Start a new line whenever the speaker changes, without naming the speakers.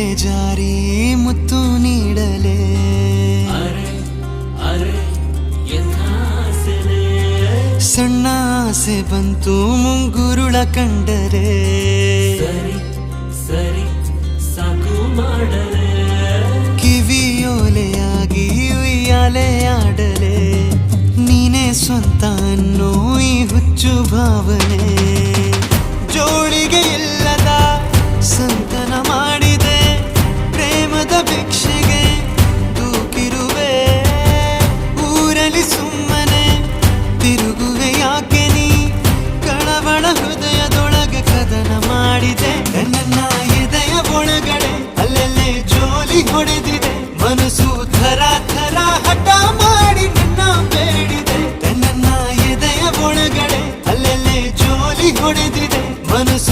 ಮೇಲೆ ಜಾರಿ ಮುತ್ತು ನೀಡಲೆ? ಸಣ್ಣ ಆಸೆ ಬಂತು ಮುಂಗುರುಳ ಕಂಡರೆ?
ಸರಿ ಸಾಕು ಮಾಡಲೆ
ಕಿವಿಯೋಲೆಯಾಗಿ ಉಯ್ಯಾಲೆ ಆಡಲೆ? ನೀನೇ ಸ್ವಂತ ಅನ್ನೋ ಈ ಹುಚ್ಚು ಭಾವನೆ. ನೋಡಿದಿದೆ. ಮನಸ್ಸು ಥರ ಥರ ಹಠ ಮಾಡಿ ನಿನ್ನ ಬೇಡಿದೆ. ತನ್ನ ಎದೆಯ ಒಳಗಡೆ ಅಲ್ಲೆಲ್ಲೇ ಜೋಲಿ ಹೊಡೆದಿದೆ. ಮನಸ್ಸು